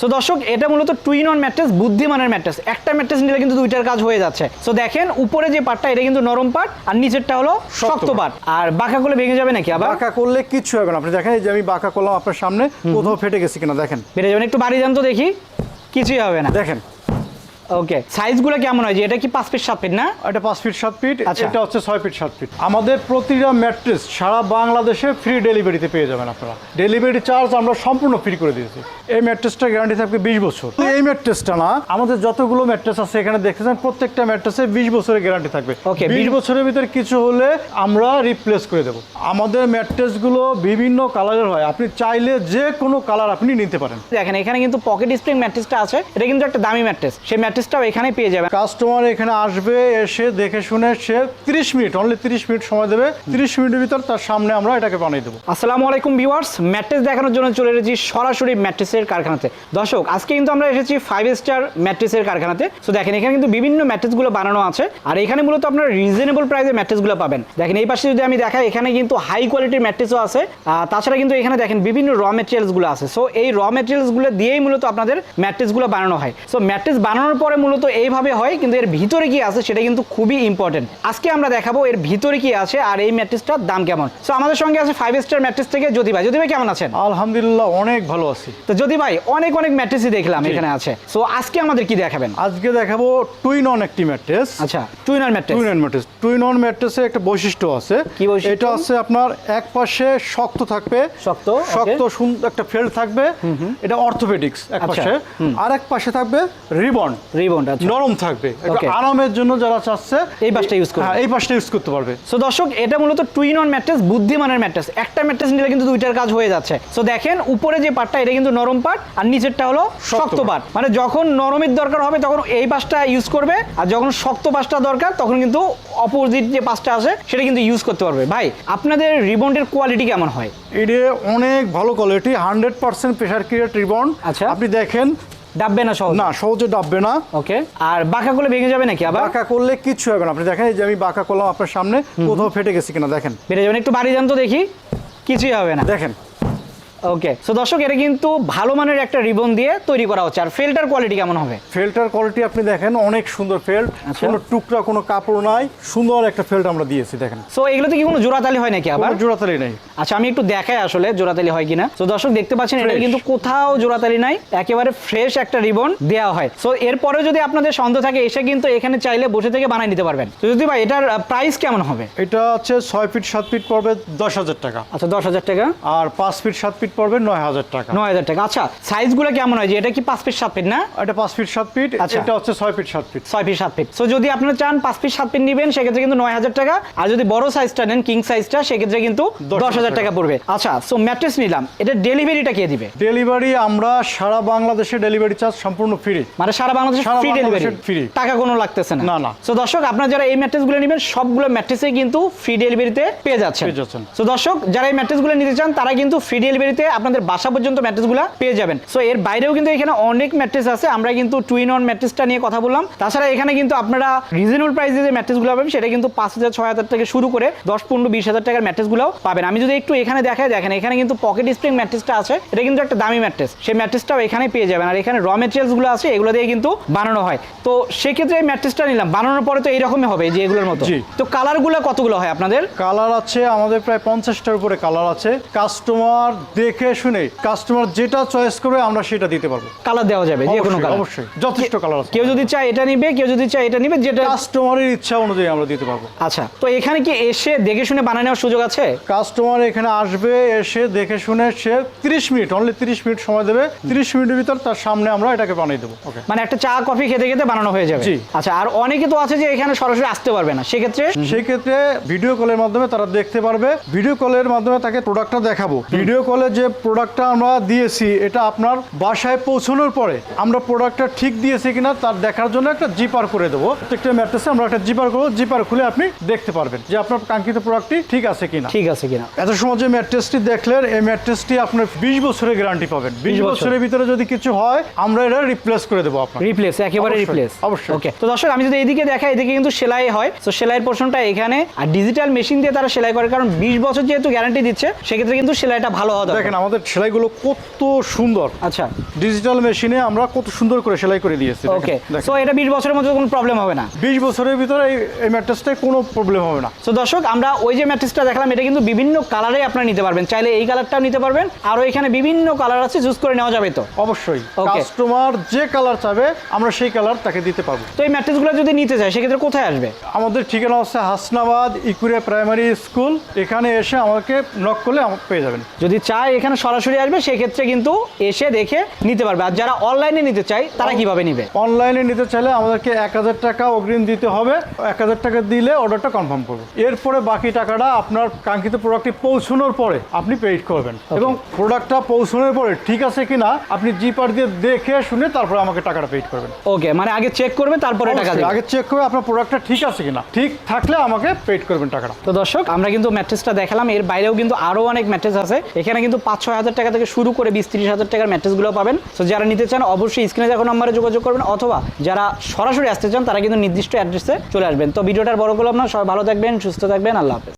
So দর্শক এটা মূলত টুইন অন ম্যাট্রেস বুদ্ধিমানের ম্যাট্রেস একটা ম্যাট্রেস নিলে কিন্তু দুইটার কাজ হয়ে যাচ্ছে। সো দেখেন উপরে যে পাটটা এটা কিন্তু নরম পাট আর নিচেরটা হলো শক্ত পাট আর বাঁকা করলে ভেঙে যাবে নাকি আবার? বাঁকা করলে কিচ্ছু হবে না। আপনি দেখেন এই যে আমি বাঁকা করলাম আপনার সামনে কোথাও ফেটে গেছে কিনা দেখেন। ফেটে যাবেন একটু বাড়ি যান তো দেখি। কিছুই হবে না। দেখেন। ওকে সাইজগুলো কেমন হয়? যে এটা কি পাঁচ ফিট সাত ফিট না? এটা পাঁচ ফিট সাত ফিট আচ্ছা। এটা হচ্ছে ছয় ফিট সাত ফিট আমাদের প্রতিটা ম্যাট্রেস সারা বাংলাদেশে ফ্রি ডেলিভারিতে পেয়ে যাবেন আপনারা। ডেলিভারি চার্জ আমরা সম্পূর্ণ ফ্রি করে দিয়েছি। এই ম্যাট্রেসটা গ্যারান্টি থাকবে বিশ বছর। এই ম্যাট্রেসটা না আমাদের যতগুলো ম্যাট্রেস আছে এখানে দেখতেছেন প্রত্যেকটা ম্যাট্রেসে বিশ বছরের গ্যারান্টি থাকবে। Okay, বিশ 20 বছরের ভিতরে কিছু হলে আমরা রিপ্লেস করে দেবো। আমাদের ম্যাট্রেসগুলো বিভিন্ন কালারের হয়। আপনি চাইলে যে কোনো কালার আপনি নিতে পারেন। দেখেন এখানে কিন্তু পকেট স্প্রিং ম্যাট্রেসটা আছে। এটা কিন্তু একটা দামি ম্যাট্রেস সেই ম্যাট্রেসটাও এখানে পেয়ে যাবে। কাস্টমার এখানে আসবে এসে দেখে শুনে সে তিরিশ মিনিট অনলি তিরিশ মিনিট সময় দেবে। তিরিশ মিনিটের ভিতর তার সামনে আমরা এটাকে বানিয়ে দেবো। আসসালামু আলাইকুম ভিউয়ার্স ম্যাট্রেস দেখানোর জন্য চলে এসেছি সরাসরি ম্যাট্রেসের কারখানাতে। দর্শক আজকে কিন্তু আমরা এসেছি ফাইভ স্টার ম্যাট্রেসের কারখানাতে। তো দেখেন এখানে কিন্তু বিভিন্ন ম্যাট্রেসগুলো বানানো আছে। আর এখানে মূলত আপনারা রিজনেবল প্রাইসে ম্যাট্রেসগুলো পাবেন। দেখেন এই পাশে যদি আমি দেখাই এখানে কিন্তু হাই কোয়ালিটির ম্যাট্রেসও আছে। তাছাড়া কিন্তু এখানে দেখেন বিভিন্ন র মেটেরিয়ালসগুলো আছে। সো এই র মেটেরিয়ালসগুলো দিয়েই মূলত আপনাদের ম্যাট্রেসগুলো বানানো হয়। সো ম্যাট্রেস বানানোর পরে মূলত এইভাবে হয় কিন্তু এর ভিতরে কি আছে সেটা কিন্তু খুবই ইম্পর্টেন্ট আজকে আমরা দেখাবো এর ভিতরে কি আছে আর এই ম্যাট্রেসটার দাম কেমন। সো আমাদের সঙ্গে আছে ফাইভ স্টার ম্যাট্রেস থেকে জ্যোতি ভাই। জ্যোতি ভাই কেমন আছেন? আলহামদুলিল্লাহ অনেক ভালো আছি। তো জ্যোতি ভাই অনেক অনেক ম্যাট্রেসই দেখলাম এখানে আছে। সো আজকে আমাদের কি দেখাবেন? আজকে দেখাবো টুইন অন একটি ম্যাট্রেস আচ্ছা টুইনার mattress twin on mattress twin on ম্যাট্রেসে একটা বৈশিষ্ট্য আছে। কি বৈশিষ্ট্য? এটা আছে আপনার এক পাশে শক্ত থাকবে। শক্ত, শক্ত সুন্দর একটা ফেল্ড থাকবে। এটা অর্থোপেডিক্স এক আচ্ছা, পাশে। আর এক পাশে থাকবে রিবন। রিবন্ড আচ্ছা। নরম থাকবে। আরামের জন্য যারা চাচ্ছে এই পাশটা use করবে। হ্যাঁ এই পাশটা ইউজ করতে পারবে। সো দর্শক এটা মূলত টুইন অন ম্যাট্রেস বুদ্ধিমানের ম্যাট্রেস একটা ম্যাট্রেস নিলে কিন্তু দুইটার কাজ হয়ে যাচ্ছে। সো দেখেন উপরে যে পার্টটা এটা কিন্তু নরম পার্ট আর নিচেরটা হলো শক্ত পার্ট মানে যখন নরমের দরকার হবে তখন এই পাশটা ইউজ করবে আর যখন শক্ত পাশটা দরকার তখন কিন্তু অপোজিট যে পাশটা আছে সেটা কিন্তু ইউজ করতে পারবে। ভাই আপনাদের রিবন্ডের কোয়ালিটি কেমন হয়? এটা অনেক ভালো quality hundred percent pressure create ribbon আচ্ছা। আপনি দেখেন ডাববে না সহজে? না সহজে ডাববে না। ওকে আর বাঁকা করলে ভেঙে যাবে নাকি আবার? বাঁকা করলে কিছু হবে না। আপনি দেখেন এই যে আমি বাঁকা করলাম আপনার সামনে কোথাও ফেটে গেছে কিনা দেখেন। ফেটে যাবেন একটু বাড়ি যান তো দেখি। কিছুই হবে না। দেখেন। ওকে সো দর্শক এটা কিন্তু ভালো মানের একটা রিবন দিয়ে তৈরি করা হচ্ছে। আর ফেলটার কোয়ালিটি কেমন হবে? ফেল্টার কোয়ালিটি আপনি দেখেন অনেক সুন্দর ফেল্ট আচ্ছা। কোনো টুকরা কোনো কাপড় নাই সুন্দর একটা ফেল্ট আমরা দিয়েছি দেখেন। সো এগুলোতে কি কোনো জোড়াতালি হয় নাকি আবার? জোড়াতালি নেই। আচ্ছা আমি একটু দেখাই আসলে জোড়াতালি হয় কিনা। তো দর্শক দেখতে পাচ্ছেন এটা কিন্তু কোথাও জোড়াতালি নাই একেবারে ফ্রেশ একটা রিবন দেওয়া হয়। সো এরপরে যদি আপনাদের সন্দেহ থাকে এসে কিন্তু এখানে চাইলে বসে থেকে বানিয়ে নিতে পারবেন। তো যদি ভাই এটার প্রাইস কেমন হবে? এটা হচ্ছে ছয় ফিট সাত ফিট পড়বে দশ হাজার টাকা। আচ্ছা দশ হাজার টাকা। আর পাঁচ ফিট সাত ফিট পড়বে নয় হাজার টাকা। নয় হাজার টাকা। আচ্ছা সাইজগুলো কেমন হয়? যে এটা কি পাঁচ ফিট সাত ফিট না? এটা পাঁচ ফিট সাত ফিট আচ্ছা। এটা হচ্ছে ছয় ফিট সাত ফিট। ছয় ফিট সাত ফিট। সো যদি আপনারা চান পাঁচ ফিট সাত ফিট নেবেন সেক্ষেত্রে কিন্তু নয় হাজার টাকা। আর যদি বড় সাইজটা নেন কিং সাইজটা সেক্ষেত্রে কিন্তু দশ হাজার টাকা। পড়বে। আচ্ছা সো ম্যাট্রেস নিলাম। এটা ডেলিভারিটা কে দিবে? ডেলিভারি আমরা সারা বাংলাদেশে ডেলিভারি চার্জ সম্পূর্ণ ফ্রি মানে সারা বাংলাদেশে ফ্রি ডেলিভারি free। টাকা কোনো লাগতেছে না। না, না। সো দর্শক আপনারা যারা এই ম্যাট্রেসগুলো নেবেন সবগুলো ম্যাট্রেসে কিন্তু ফ্রি ডেলিভারিতে পেয়ে যাচ্ছেন। সো দর্শক যারা এই ম্যাট্রেসগুলো নিতে চান তারা কিন্তু ফ্রি ডেলিভারিতে আপনাদের বাসা পর্যন্ত ম্যাট্রেসগুলো পেয়ে যাবেন। সো এর বাইরেও কিন্তু এখানে অনেক ম্যাট্রেস আছে। আমরা কিন্তু টুইন অন ম্যাট্রেসটা নিয়ে কথা বললাম। তাছাড়া এখানে কিন্তু আপনারা রিজনেবল প্রাইসে যে ম্যাট্রেসগুলো পাবেন সেটা কিন্তু পাঁচ হাজার ছয় হাজার থেকে শুরু করে দশ পনেরো বিশ হাজার টাকার ম্যাট্রেসগুলোও পাবেন। আমি যদি একটু এখানে দেখাই দেখেন এখানে কিন্তু পকেট স্প্রিং ম্যাট্রেসটা আছে। এটা কিন্তু একটা দামি ম্যাট্রেস। সেই ম্যাট্রেসটাও এখানে পেয়ে যাবেন। আর এখানে র মেটেরিয়ালসগুলো আছে এগুলো দিয়ে কিন্তু বানানো হয়। তো সেক্ষেত্রে এই ম্যাট্রেসটা নিলাম। বানানোর পরে তো এইরকমই হবে যে এগুলোর মতো। তো কালারগুলো কতগুলো হয় আপনাদের? কালার আছে আমাদের প্রায় পঞ্চাশটার উপরে কালার আছে। কাস্টমার দেখে শুনে কাস্টমার যেটা চয়েস করবে আমরা সেটা দিতে পারব। কালার দেওয়া যাবে যে কোনো কালার অবশ্যই যথেষ্ট কালার আছে। কেউ যদি চায় এটা নিবে কেউ যদি চায় এটা নিবে যেটা কাস্টমারের ইচ্ছা অনুযায়ী আমরা দিতে পারব। আচ্ছা তো এখানে কি এসে দেখে শুনে বানিয়ে নেওয়ার সুযোগ আছে? কাস্টমার এখানে আসবে এসে দেখে শুনে সে তিরিশ মিনিট অনলি তিরিশ মিনিট সময় দেবে। তিরিশ মিনিটের ভিতর তার সামনে আমরা এটাকে বানিয়ে দেবো। মানে একটা চা কফি খেতে খেতে বানানো হয়ে যাবে। জি। আচ্ছা আর অনেকে তো আছে যে এখানে সরাসরি আসতে পারবে না। সেক্ষেত্রে? সেই ক্ষেত্রে ভিডিও কলের মাধ্যমে তারা দেখতে পারবে। ভিডিও কলের মাধ্যমে তাকে প্রোডাক্টটা দেখাবো। ভিডিও কলে যে প্রোডাক্টটা আমরা দিয়েছি এটা আপনার বাসায় পৌঁছানোর পরে আমরা প্রোডাক্টটা ঠিক দিয়েছি কিনা তার দেখার জন্য একটা জিপার করে দেবো। প্রত্যেকটা ম্যাট্রেসে আমরা একটা জিপার করব। জিপার খুলে আপনি দেখতে পারবেন যে আপনার কাঙ্ক্ষিত প্রোডাক্টটি ঠিক আছে কিনা। ঠিক আছে কিনা। এত সময় যে ম্যাট্রেসটি দেখলেন এই ম্যাট্রেসটি আপনার বিশ বছরের গ্যারান্টি পাবেন। বিশ বছরের ভিতরে যদি কিছু হয় আমরা এটা রিপ্লেস করে দেবো আপনার রিপ্লেস একেবারে রিপ্লেস অবশ্যই। ওকে তো দর্শক আমি যদি এদিকে দেখাই এদিকে কিন্তু সেলাই হয়। তো সেলাইয়ের পোর্শনটা এখানে। আর ডিজিটাল মেশিন দিয়ে তারা সেলাই করে কারণ বিশ বছর যেহেতু গ্যারান্টি দিচ্ছে সেক্ষেত্রে কিন্তু সেলাইটা ভালো হওয়া দরকার। দেখেন আমাদের সেলাইগুলো কত সুন্দর। আচ্ছা। ডিজিটাল মেশিনে আমরা কত সুন্দর করে সেলাই করে দিয়েছি ওকে। সো এটা বিশ বছরের মধ্যে কোনো প্রবলেম হবে না? বিশ বছরের ভিতরে এই এই ম্যাট্রেসটায় কোনো প্রবলেম হবে না। তো দর্শক আমরা ওই যে ম্যাট্রেসটা দেখলাম এটা কিন্তু বিভিন্ন কালারে আপনারা নিতে পারবেন। চাইলে এই কালারটাও নিতে পারবেন। আর এখানে বিভিন্ন কালার আছে চুজ করে নেওয়া যাবে তো। অবশ্যই. কাস্টমার যে কালার চাবে আমরা সেই কালার তাকে দিতে পারব। তো এই ম্যাট্রেসগুলো যদি নিতে চায় সেক্ষেত্রে কোথায় আসবে? আমাদের ঠিকানা হচ্ছে হাসনাবাদ ইকুরে প্রাইমারি স্কুল। এখানে এসে আমাকে নক করলে আমাকে পেয়ে যাবেন। যদি চায় এখানে সরাসরি আসবে সেক্ষেত্রে কিন্তু এসে দেখে নিতে পারবে। আর যারা অনলাইনে নিতে চায় তারা কীভাবে নিবে? অনলাইনে নিতে চাইলে আমাদেরকে এক হাজার টাকা অগ্রিম দিতে হবে। এক হাজার টাকা দিলে অর্ডারটা কনফার্ম করব। এরপরে বাকি টাকাটা আপনার কাঙ্ক্ষিত প্রোডাক্টটি পৌঁছানোর পরে আপনি পেইড করবেন। এবং প্রোডাক্টটা পৌঁছানোর পরে ঠিক আছে কিনা আপনি জিপার দিয়ে দেখে শুনে তারপরে আমাকে টাকাটা পেইড করবেন। ওকে মানে আগে চেক করবে তারপরে টাকা আগে চেক করে আপনার প্রোডাক্টটা ঠিক আছে কিনা। ঠিক থাকলে আমাকে পেইড করবেন টাকাটা। তো দর্শক আমরা কিন্তু ম্যাট্রেসটা দেখালাম। এর বাইরেও কিন্তু আরও অনেক ম্যাট্রেস আছে। এখানে কিন্তু পাঁচ ছয় হাজার টাকা থেকে শুরু করে বিশ তিরিশ হাজার টাকার ম্যাট্রেসগুলো পাবেন। তো যারা নিতে চান, অবশ্যই স্ক্রিনে দেখো নাম্বারে যোগাযোগ করবেন, অথবা যারা সরাসরি আসতে চান, তারা কিন্তু নির্দিষ্ট অ্যাড্রেসে চলে আসবেন। তো, ভিডিওটার বড় করলাম না, সবাই ভালো থাকবেন, সুস্থ থাকবেন, আল্লাহ হাফেজ।